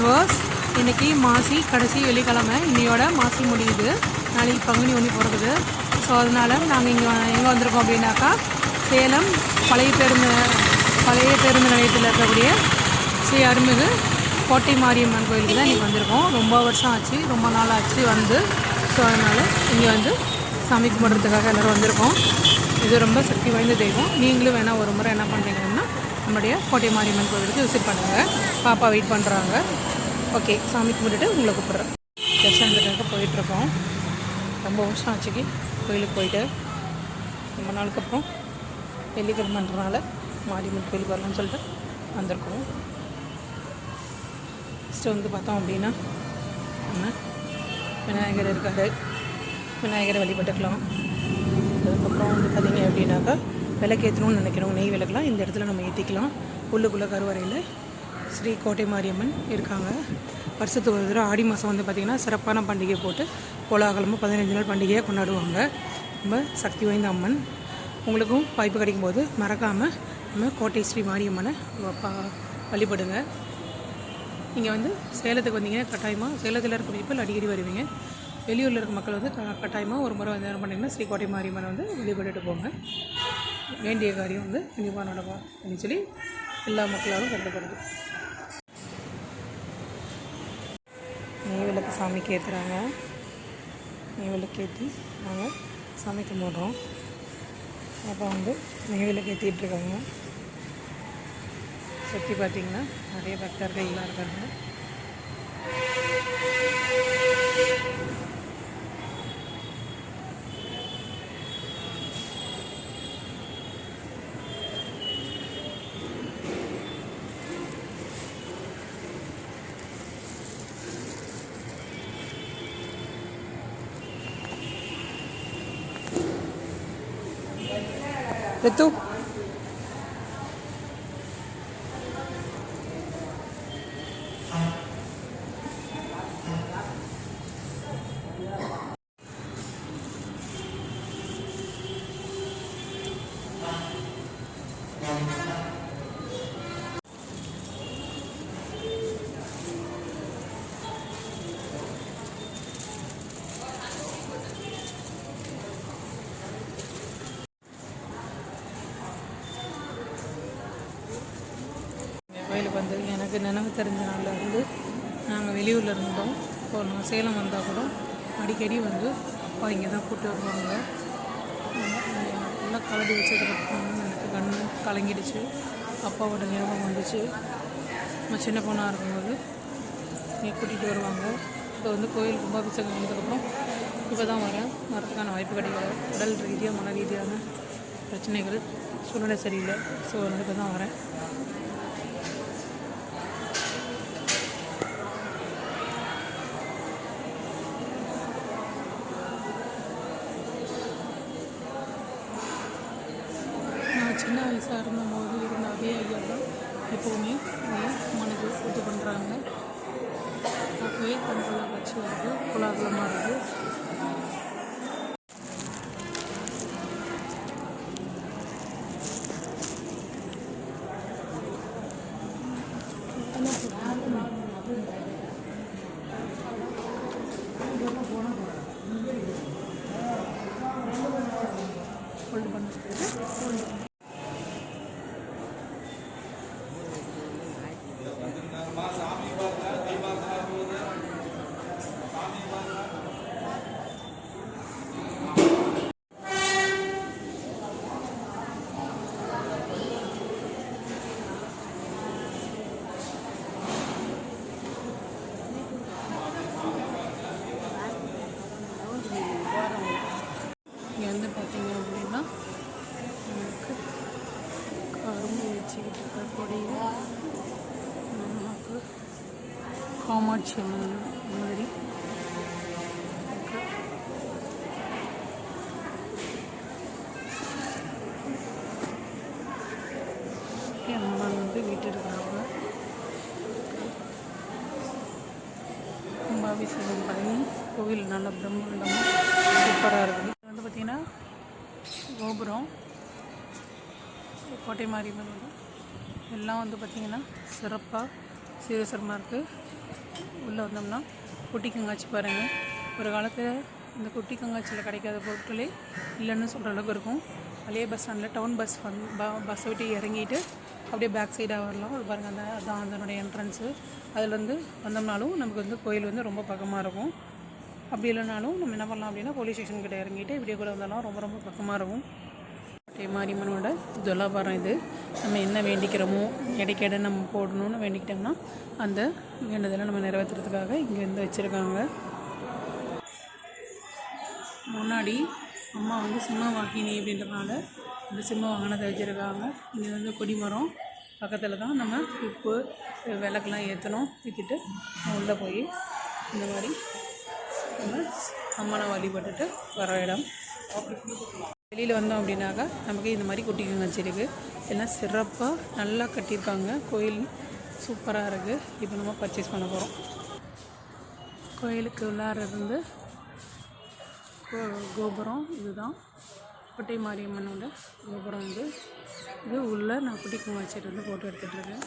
Viewers இன்றைக்கி மாசி கடைசி வெள்ளிக்கிழமை. இன்னையோட மாசி முடியுது. நாளைக்கு பங்குனி ஒன்று பிறகுது ஸோ அதனால் நாங்கள் இங்கே எங்கே வந்திருக்கோம் அப்படின்னாக்கா சேலம் பழைய பேருந்து பழைய பேருந்து நிலையத்தில் இருக்கக்கூடிய ஸ்ரீ அருமிகு கோட்டை மாரியம்மன் கோயிலுக்கு தான் இன்றைக்கி வந்திருக்கோம். ரொம்ப வருஷம் ஆச்சு. ரொம்ப நாள் ஆச்சு வந்து. ஸோ அதனால் இங்கே வந்து சாமி கும்பிட்றதுக்காக எல்லோரும் வந்திருக்கோம். இது ரொம்ப சக்தி வாய்ந்த தெய்வம். நீங்களும் வேணால் ஒரு முறை என்ன பண்ணுறீங்கன்னா நம்முடைய கோட்டை மாரியம்மன் கோவிலுக்கு விசிட் பண்ணுங்கள் பாப்பா வெயிட் பண்ணுறாங்க ஓகே சாமி கும்பிட்டுட்டு உங்களை கூப்பிட்றேன். தர்ஷனத்துக்காக போயிட்டுருக்கோம். ரொம்ப வருஷம் ஆச்சுக்கு கோயிலுக்கு போயிட்டு. ரொம்ப நாளுக்கு அப்புறம் வெள்ளிக்கிழமைன்றனால மாரியம்மன் கோயிலுக்கு வரலாம்னு சொல்லிட்டு வந்திருக்கோம். ஃபஸ்ட்டு வந்து பார்த்தோம் அப்படின்னா நம்ம விநாயகர் இருக்கார். விநாயகரை வழிபட்டுக்கலாம். அதுக்கப்புறம் வந்து பார்த்தீங்க அப்படின்னாக்கா விளக்கேற்றணும்னு நினைக்கிறோம். நெய் விளக்குலாம் இந்த இடத்துல நம்ம ஏற்றிக்கலாம் உள்ளுக்குள்ளே கருவறையில் ஸ்ரீ கோட்டை மாரியம்மன் இருக்காங்க. வருஷத்துக்கு ஒரு தடவை ஆடி மாதம் வந்து பார்த்திங்கன்னா சிறப்பான பண்டிகை போட்டு கோலாகலமாக பதினஞ்சு நாள் பண்டிகையாக கொண்டாடுவாங்க. ரொம்ப சக்தி வாய்ந்த அம்மன். உங்களுக்கும் வாய்ப்பு கிடைக்கும் போது மறக்காமல் நம்ம கோட்டை ஸ்ரீ மாரியம்மனை வழிபடுங்க. நீங்கள் வந்து சேலத்துக்கு வந்தீங்கன்னா கட்டாயமாக சேலத்தில் இருக்க people அடிக்கடி வருவீங்க. வெளியூரில் இருக்க மக்கள் வந்து க- கட்டாயமாக ஒரு முறை வந்து என்ன பண்ணிங்கன்னா ஸ்ரீகோட்டை மாரியம்மனை வந்து வழிபட்டுட்டு போங்க. வேண்டிய காரியம் வந்து கண்டிப்பாக நடக்கும் அப்படின்னு சொல்லி எல்லா மக்களாலும் கருதப்படுது. நெய் விளக்கு சாமிக்கு ஏற்றுறாங்க நெய் விளக்கு ஏற்றி நாங்கள் சாமி கும்பிட்றோம். அப்போ வந்து நெய் விளக்கு ஏற்றிட்டு இருக்காங்க. சுற்றி பார்த்திங்கன்னா நிறைய பக்தர்கள்லாம் இருக்காங்க. ரித்து இந்த எனக்கு நினைவு தெரிஞ்ச நாள்ல நாங்கள் வெளியூரில் இருந்தோம். இப்போ நாங்கள் சேலம் வந்தால் கூட அடிக்கடி வந்து அப்பா இங்கே தான் கூப்பிட்டு வருவாங்க. நல்லா கலடி வச்சதுக்கப்புறம் எனக்கு கண் கலங்கிடுச்சு. அப்பாவோட ஞாபகம் வந்துச்சு. நான் சின்ன பொண்ணாக இருக்கும்போது இங்கே கூட்டிகிட்டு வருவாங்க. இப்போ வந்து கோயில் கும்பாபிஷேகம் வந்ததுக்கப்புறம் இப்போ தான் வரேன். வரதுக்கான வாய்ப்பு கிடைக்கல. உடல் ரீதியாக மன ரீதியான பிரச்சனைகள் சூழ்நிலை சரியில்லை. ஸோ வந்து இப்போ தான் வரேன் நான் சின்ன வயசாக இருந்தபோது இருந்த அதே ஐயா தான் எப்போவுமே இங்கே மனது இது பண்ணுறாங்க கோயில் கண்கொள்ளா வச்சு வருது கோலாகலமாக இருக்குது ஹோல்டு பண்ண சொல்லிட்டு இங்கே வந்து பார்த்தீங்க அப்படின்னா நமக்கு கரும்பு வச்சுக்கிட்டு இருக்க கொடியை நமக்கு காமாட்சி அம்மன் மாதிரி. அம்மா அம்மன் வந்து வீட்டு இருக்கிறாங்க. கும்பாபிஷேகம் பண்ணி கோவில் நல்ல பிரம்மாண்டமாக சூப்பராக இருக்குது இது வந்து பார்த்திங்கன்னா கோபுரம். கோட்டை மாரியம்மன் எல்லாம் வந்து பார்த்திங்கன்னா சிறப்பாக சீரசரமாக இருக்குது உள்ளே வந்தோம்னா குட்டி கங்காச்சி பாருங்கள் ஒரு காலத்தில் இந்த குட்டி கங்காச்சியில் கிடைக்காத பொருட்களே இல்லைன்னு சொல்கிற அளவுக்கு இருக்கும். பழைய பஸ் ஸ்டாண்டில் டவுன் பஸ் வந்து பஸ்ஸை விட்டு இறங்கிட்டு அப்படியே பேக் சைடாக வரலாம். அது பாருங்கள் அந்த அதான் அதனுடைய என்ட்ரன்ஸு அதுலேருந்து வந்தோம்னாலும் நமக்கு வந்து கோயில் வந்து ரொம்ப பக்கமாக இருக்கும். அப்படி இல்லைனாலும் நம்ம என்ன பண்ணலாம் அப்படின்னா போலீஸ் ஸ்டேஷன் கிட்ட இறங்கிட்டு இப்படியே கூட வந்தாலும் ரொம்ப ரொம்ப பக்கமாக இருக்கும். கோட்டை மாரியம்மனோட துலாபாரம் இது. நம்ம என்ன வேண்டிக்கிறோமோ இடைக்கிட நம்ம போடணும்னு வேண்டிக்கிட்டோம்னா அந்த வேண்டுதலை நம்ம நிறைவேற்றுறதுக்காக இங்கேருந்து வச்சுருக்காங்க. முன்னாடி அம்மா வந்து சிம்ம வாகினி அப்படின்றதுனால இந்த சிம்ம வாகனத்தை வச்சுருக்காங்க. இங்கே வந்து கொடிமரம் பக்கத்தில் தான் நம்ம உப்பு விளக்கெலாம் ஏற்றணும் விற்றுட்டு உள்ளே போய் இந்த மாதிரி நம்ம அம்மனை வழிபட்டுட்டு வர இடம். வெளியில் வந்தோம் அப்படின்னாக்கா நமக்கு இந்த மாதிரி குட்டி கங்காச்சி இருக்குது எல்லாம் சிறப்பாக நல்லா கட்டியிருக்காங்க. கோயில் சூப்பராக இருக்குது இப்போ நம்ம பர்ச்சேஸ் பண்ண போகிறோம் கோயிலுக்கு உள்ளார இருந்து கோ- கோபுரம் இதுதான். கோட்டை மாரியம்மனோட கோபுரம் இது. இது உள்ளே நான் குட்டி வச்சுட்டு வந்து ஃபோட்டோ எடுத்துகிட்டு இருக்கேன்.